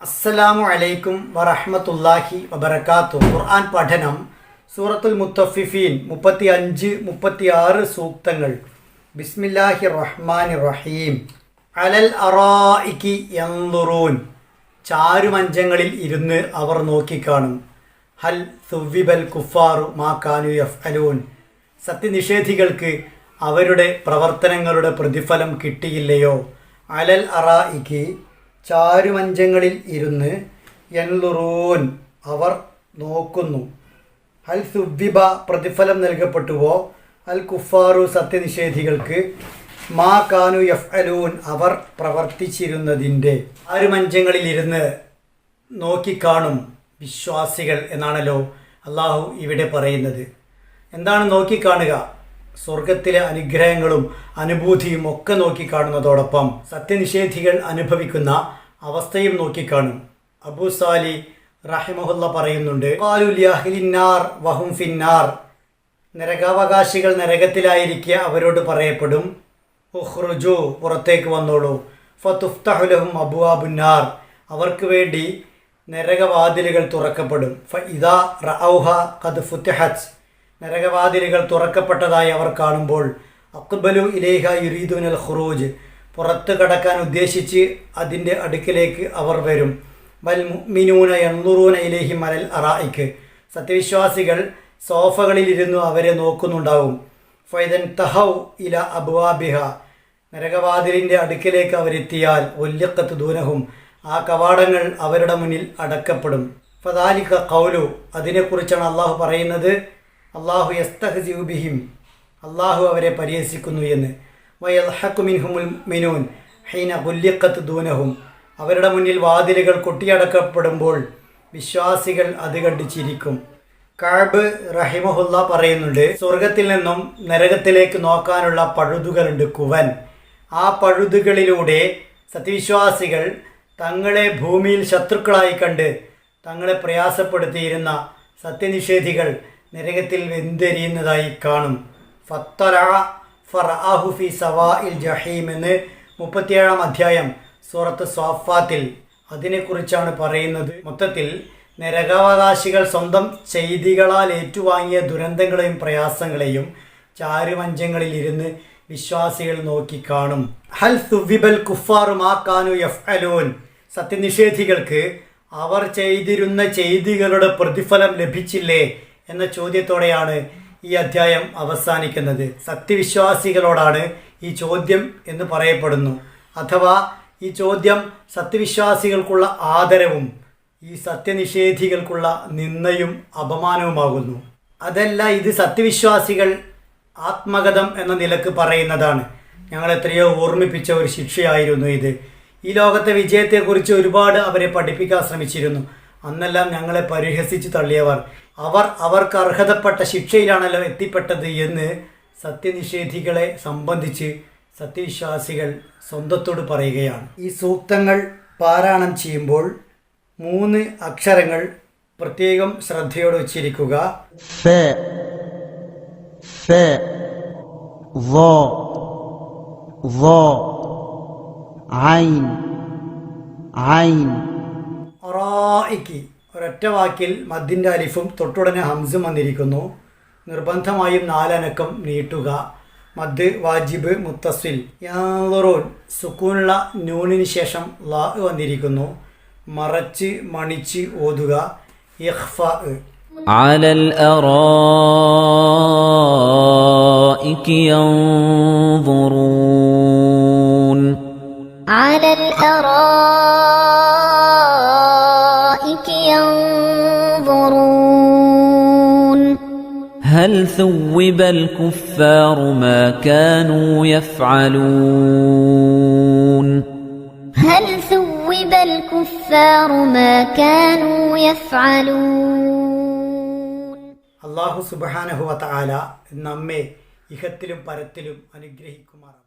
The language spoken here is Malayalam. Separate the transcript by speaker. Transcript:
Speaker 1: അസ്സലാമു അലൈക്കും വറഹമത്തല്ലാഹി വബർക്കാത്തു ഖുർആൻ പഠനം സൂറത്തുൽ മുത്തഫിഫീൻ മുപ്പത്തി അഞ്ച് മുപ്പത്തി ആറ് സൂക്തങ്ങൾ. ബിസ്മില്ലാഹി റഹ്മാൻ റഹീം. അലൽ അറായിക്കി യൻളുറൂൻ ചാരുമഞ്ചങ്ങളിൽ ഇരുന്ന് അവർ നോക്കിക്കാണും. ഹൽ സുവിബൽ കുഫാറു മാ കാനു എഫ് അലൂൻ സത്യനിഷേധികൾക്ക് അവരുടെ പ്രവർത്തനങ്ങളുടെ പ്രതിഫലം കിട്ടിയില്ലയോ? അലൽ അറായിക്ക് ചാരുമഞ്ചങ്ങളിൽ ഇരുന്ന് എൻലുറൂൻ അവർ നോക്കുന്നു. അൽ സുബിബ പ്രതിഫലം നൽകപ്പെട്ടുവോ? അൽ കുഫാറു സത്യനിഷേധികൾക്ക് മാ കാനു എഫ് അലൂൻ അവർ പ്രവർത്തിച്ചിരുന്നതിന്റെ ചാരുമഞ്ചങ്ങളിൽ ഇരുന്ന് നോക്കിക്കാണും വിശ്വാസികൾ എന്നാണല്ലോ അള്ളാഹു ഇവിടെ പറയുന്നത്. എന്താണ് നോക്കിക്കാണുക? സ്വർഗത്തിലെ അനുഗ്രഹങ്ങളും അനുഭൂതിയും ഒക്കെ നോക്കിക്കാണുന്നതോടൊപ്പം സത്യനിഷേധികൾ അനുഭവിക്കുന്ന അവസ്ഥയും നോക്കിക്കാണും. അബൂ സാലി റഹിമഹുല്ല പറയുന്നുണ്ട് "ഖാലുലിയഹ്ലിന്നാർ വഹും ഫിന്നാർ. നരകാവകാശികൾ നരകത്തിലായിരിക്കെ അവരോട് പറയപ്പെടും ഉഹ്റുജു പുറത്തേക്ക് വന്നോളൂ. ഫതുഫ്തഹുലഹും അബുവാബുന്നാർ. അവർക്ക് വേണ്ടി നരകവാതിലുകൾ തുറക്കപ്പെടും. ഫ ഇദാ റൗഹ കത് ഫുത്തിഹത്ത് നരകവാതിലുകൾ തുറക്കപ്പെട്ടതായി അവർ കാണുമ്പോൾ അക്ബലു ഇലേഹ യുരീദുനൽ ഖുറൂജ് പുറത്തു കടക്കാൻ ഉദ്ദേശിച്ച് അതിന്റെ അടുക്കിലേക്ക് അവർ വരും. വൽ മുഅ്മിനൂന യൻളുറൂന ഇലേഹി മലൽ അറായിക്ക് സത്യവിശ്വാസികൾ സോഫകളിലിരുന്നു അവരെ നോക്കുന്നുണ്ടാവും. ഫൈദൻ തഹൗ ഇല അബുവാബിഹ. നരകവാതിലിന്റെ അടുക്കിലേക്ക് അവരെത്തിയാൽ ഒല്യക്കത്ത് ദൂനഹും ആ കവാടങ്ങൾ അവരുടെ മുന്നിൽ അടക്കപ്പെടും. ഫദാലിക കൗലു അതിനെക്കുറിച്ചാണ് അള്ളാഹു പറയുന്നത്. അള്ളാഹു യസ്തഹ്ജിബിഹിം അള്ളാഹു അവരെ പരിഹസിക്കുന്നു എന്ന്. വയൽഹക്കുമിൻഹുമുൽ ഹൈന കുല്യക്കത്ത് ദൂനഹും. അവരുടെ മുന്നിൽ വാതിലുകൾ കൊട്ടിയടക്കപ്പെടുമ്പോൾ വിശ്വാസികൾ അത് കണ്ട് ചിരിക്കും കാബ് റഹിമഹുല്ല പറയുന്നുണ്ട് സ്വർഗത്തിൽ നിന്നും നരകത്തിലേക്ക് നോക്കാനുള്ള പഴുതുകളുണ്ട് കുവൻ. ആ പഴുതുകളിലൂടെ സത്യവിശ്വാസികൾ തങ്ങളെ ഭൂമിയിൽ ശത്രുക്കളായി കണ്ട് തങ്ങളെ പ്രയാസപ്പെടുത്തിയിരുന്ന സത്യനിഷേധികൾ നരകത്തിൽ വെന്തെരിയുന്നതായി കാണും. ഫത്തറ ഫി സവാ ഇൽ ജഹീം എന്ന് മുപ്പത്തിയേഴാം അധ്യായം സൂറത്ത് സ്വാഫാത്തിൽ അതിനെക്കുറിച്ചാണ് പറയുന്നത്. മൊത്തത്തിൽ നരകാവകാശികൾ സ്വന്തം ചെയ്തികളാൽ ഏറ്റുവാങ്ങിയ ദുരന്തങ്ങളെയും പ്രയാസങ്ങളെയും ചാരുമഞ്ചങ്ങളിൽ ഇരുന്ന് വിശ്വാസികൾ നോക്കി കാണും. ഹൽ സുവിബൽ കുഫാറു എഫ് അലൂൻ സത്യനിഷേധികൾക്ക് അവർ ചെയ്തിരുന്ന ചെയ്തികളുടെ പ്രതിഫലം ലഭിച്ചില്ലേ? എന്ന ചോദ്യത്തോടെയാണ് ഈ അധ്യായം അവസാനിക്കുന്നത്. സത്യവിശ്വാസികളോടാണ് ഈ ചോദ്യം എന്ന് പറയപ്പെടുന്നു. അഥവാ ഈ ചോദ്യം സത്യവിശ്വാസികൾക്കുള്ള ആദരവും ഈ സത്യനിഷേധികൾക്കുള്ള നിന്ദയും അപമാനവുമാകുന്നു. അതല്ല ഇത് സത്യവിശ്വാസികൾ ആത്മഗതം എന്ന നിലയ്ക്ക് പറയുന്നതാണ്. ഞങ്ങൾ എത്രയോ ഓർമ്മിപ്പിച്ച ഒരു ശിക്ഷയായിരുന്നു ഇത്. ഈ ലോകത്തെ വിജയത്തെക്കുറിച്ച് ഒരുപാട് അവരെ പഠിപ്പിക്കാൻ ശ്രമിച്ചിരുന്നു. അന്നെല്ലാം ഞങ്ങളെ പരിഹസിച്ച് തള്ളിയവർ. അവർ അവർക്ക് അർഹതപ്പെട്ട ശിക്ഷയിലാണല്ലോ എത്തിപ്പെട്ടത് എന്ന് സത്യനിഷേധികളെ സംബന്ധിച്ച് സത്യവിശ്വാസികൾ സ്വന്തത്തോട് പറയുകയാണ്. ഈ സൂക്തങ്ങൾ പാരായണം ചെയ്യുമ്പോൾ മൂന്ന് അക്ഷരങ്ങൾ പ്രത്യേകം ശ്രദ്ധയോടെ ഉച്ചരിക്കുക
Speaker 2: ഐൻ ഐൻ ظا ظا عين عين
Speaker 1: റായിക്ക് ഒരൊറ്റ വാക്കിൽ മദ്ദിൻ്റെ അലിഫും തൊട്ടുടനെ ഹംസും വന്നിരിക്കുന്നു നിർബന്ധമായും നാലനക്കം നീട്ടുക മദ് വാജിബ് മുത്തസിൽ യാറൂൻ സുക്കൂനുള്ള നൂണിന് ശേഷം ലാ വന്നിരിക്കുന്നു മറച്ച് മണിച്ച് ഓതുക ഇഖ്ഫ
Speaker 3: على الأرائك ينظرون
Speaker 4: هل ثوب الكفار ما كانوا يفعلون
Speaker 3: هل ثوب الكفار ما كانوا يفعلون
Speaker 1: അള്ളാഹു സുബാനഹുവ താല നമ്മെ ഇഹത്തിലും പരത്തിലും അനുഗ്രഹിക്കുമാറാണ്